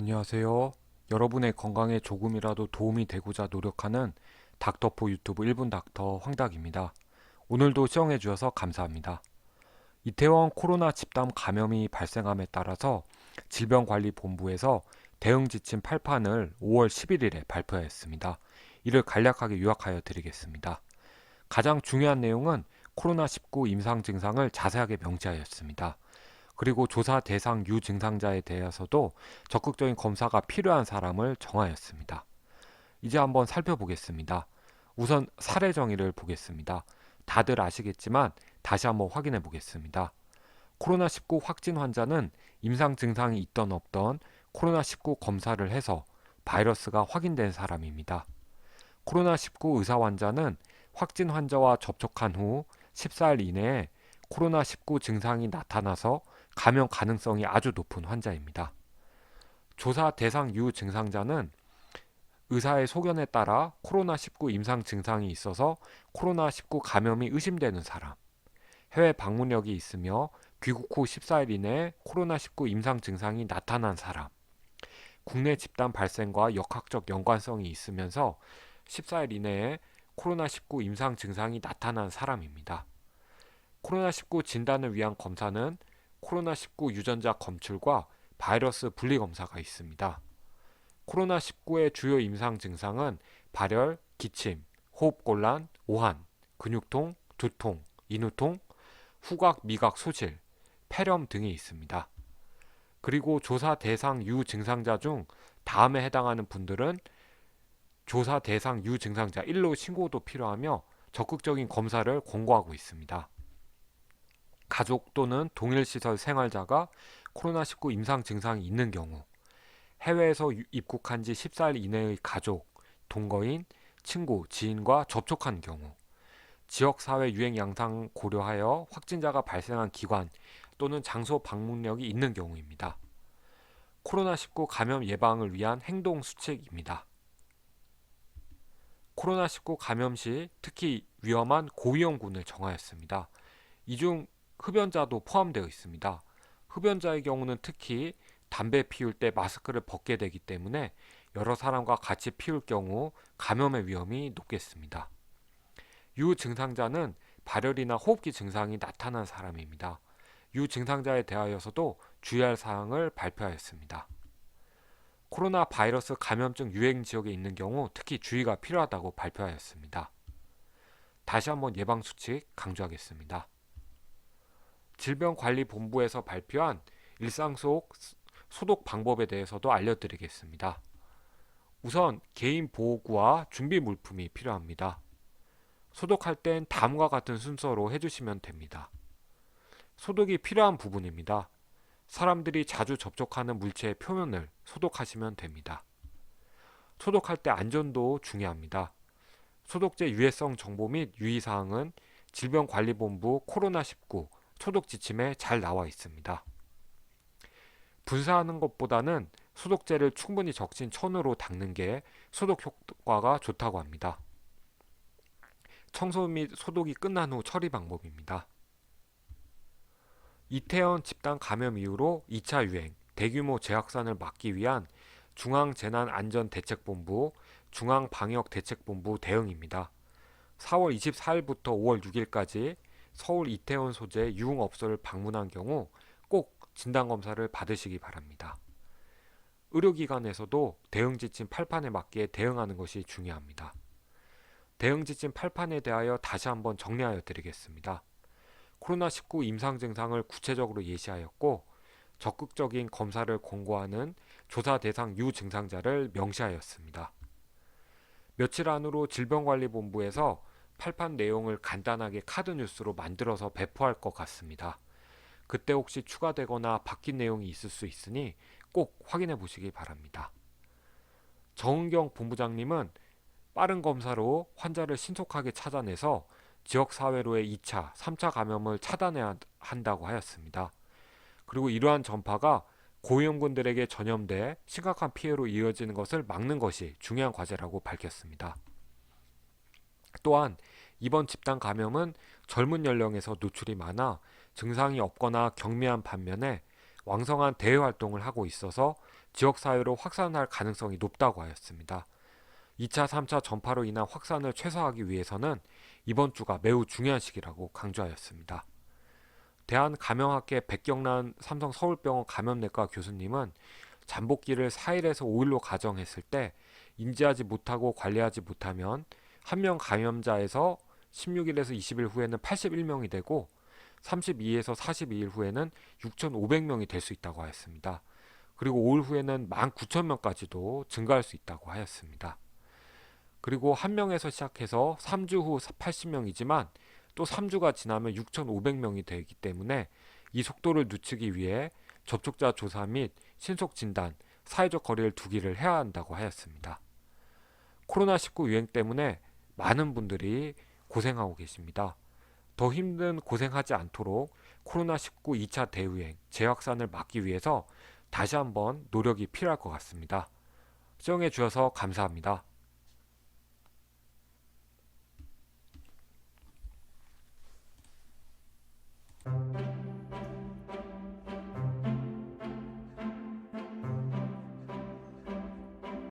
안녕하세요. 여러분의 건강에 조금이라도 도움이 되고자 노력하는 닥터포 유튜브 1분 닥터 황닥입니다. 오늘도 시청해 주셔서 감사합니다. 이태원 코로나 집단 감염이 발생함에 따라서 질병관리본부에서 대응 지침 8판을 5월 11일에 발표하였습니다. 이를 간략하게 요약하여 드리겠습니다. 가장 중요한 내용은 코로나19 임상 증상을 자세하게 명시하였습니다. 그리고 조사 대상 유증상자에 대해서도 적극적인 검사가 필요한 사람을 정하였습니다. 이제 한번 살펴보겠습니다. 우선 사례 정의를 보겠습니다. 다들 아시겠지만 다시 한번 확인해 보겠습니다. 코로나19 확진 환자는 임상 증상이 있던 없던 코로나19 검사를 해서 바이러스가 확인된 사람입니다. 코로나19 의사 환자는 확진 환자와 접촉한 후 14일 이내에 코로나19 증상이 나타나서 감염 가능성이 아주 높은 환자입니다. 조사 대상 유 증상자는 의사의 소견에 따라 코로나19 임상 증상이 있어서 코로나19 감염이 의심되는 사람, 해외 방문력이 있으며 귀국 후 14일 이내에 코로나19 임상 증상이 나타난 사람, 국내 집단 발생과 역학적 연관성이 있으면서 14일 이내에 코로나19 임상 증상이 나타난 사람입니다. 코로나19 진단을 위한 검사는 코로나19 유전자 검출과 바이러스 분리 검사가 있습니다. 코로나19의 주요 임상 증상은 발열, 기침, 호흡곤란, 오한, 근육통, 두통, 인후통, 후각, 미각, 소실, 폐렴 등이 있습니다. 그리고 조사 대상 유 증상자 중 다음에 해당하는 분들은 조사 대상 유 증상자 1로 신고도 필요하며 적극적인 검사를 권고하고 있습니다. 가족 또는 동일시설 생활자가 코로나19 임상 증상이 있는 경우, 해외에서 입국한 지 14일 이내의 가족, 동거인, 친구, 지인과 접촉한 경우, 지역사회 유행 양상 고려하여 확진자가 발생한 기관 또는 장소 방문력이 있는 경우입니다. 코로나19 감염 예방을 위한 행동 수칙입니다. 코로나19 감염 시 특히 위험한 고위험군을 정하였습니다. 이 중 흡연자도 포함되어 있습니다. 흡연자의 경우는 특히 담배 피울 때 마스크를 벗게 되기 때문에 여러 사람과 같이 피울 경우 감염의 위험이 높겠습니다. 유증상자는 발열이나 호흡기 증상이 나타난 사람입니다. 유증상자에 대하여서도 주의할 사항을 발표하였습니다. 코로나 바이러스 감염증 유행 지역에 있는 경우 특히 주의가 필요하다고 발표하였습니다. 다시 한번 예방 수칙 강조하겠습니다. 질병관리본부에서 발표한 일상 속 소독 방법에 대해서도 알려드리겠습니다. 우선 개인 보호구와 준비 물품이 필요합니다. 소독할 땐 다음과 같은 순서로 해주시면 됩니다. 소독이 필요한 부분입니다. 사람들이 자주 접촉하는 물체의 표면을 소독하시면 됩니다. 소독할 때 안전도 중요합니다. 소독제 유해성 정보 및 유의사항은 질병관리본부 코로나19 소독 지침에 잘 나와 있습니다. 분사하는 것보다는 소독제를 충분히 적신 천으로 닦는 게 소독 효과가 좋다고 합니다. 청소 및 소독이 끝난 후 처리 방법입니다. 이태원 집단 감염 이후로 2차 유행, 대규모 재확산을 막기 위한 중앙재난안전대책본부, 중앙방역대책본부 대응입니다. 4월 24일부터 5월 6일까지 서울 이태원 소재 유흥업소를 방문한 경우 꼭 진단검사를 받으시기 바랍니다. 의료기관에서도 대응지침 8판에 맞게 대응하는 것이 중요합니다. 대응지침 8판에 대하여 다시 한번 정리하여 드리겠습니다. 코로나19 임상 증상을 구체적으로 예시하였고 적극적인 검사를 권고하는 조사 대상 유 증상자를 명시하였습니다. 며칠 안으로 질병관리본부에서 팔판 내용을 간단하게 카드 뉴스로 만들어서 배포할 것 같습니다. 그때 혹시 추가되거나 바뀐 내용이 있을 수 있으니 꼭 확인해 보시기 바랍니다. 정은경 본부장님은 빠른 검사로 환자를 신속하게 찾아내서 지역사회로의 2차, 3차 감염을 차단해야 한다고 하였습니다. 그리고 이러한 전파가 고위험군들에게 전염돼 심각한 피해로 이어지는 것을 막는 것이 중요한 과제라고 밝혔습니다. 또한 이번 집단 감염은 젊은 연령에서 노출이 많아 증상이 없거나 경미한 반면에 왕성한 대외 활동을 하고 있어서 지역 사회로 확산할 가능성이 높다고 하였습니다. 2차, 3차 전파로 인한 확산을 최소화하기 위해서는 이번 주가 매우 중요한 시기라고 강조하였습니다. 대한감염학회 백경란 삼성 서울병원 감염내과 교수님은 잠복기를 4일에서 5일로 가정했을 때 인지하지 못하고 관리하지 못하면 한 명 감염자에서 16일에서 20일 후에는 81명이 되고 32에서 42일 후에는 6,500명이 될 수 있다고 하였습니다. 그리고 5일 후에는 19,000명까지도 증가할 수 있다고 하였습니다. 그리고 한 명에서 시작해서 3주 후 80명이지만 또 3주가 지나면 6,500명이 되기 때문에 이 속도를 늦추기 위해 접촉자 조사 및 신속 진단, 사회적 거리를 두기를 해야 한다고 하였습니다. 코로나19 유행 때문에 많은 분들이 고생하고 계십니다. 더 힘든 고생하지 않도록 코로나19 2차 대유행, 재확산을 막기 위해서 다시 한번 노력이 필요할 것 같습니다. 시청해 주셔서 감사합니다.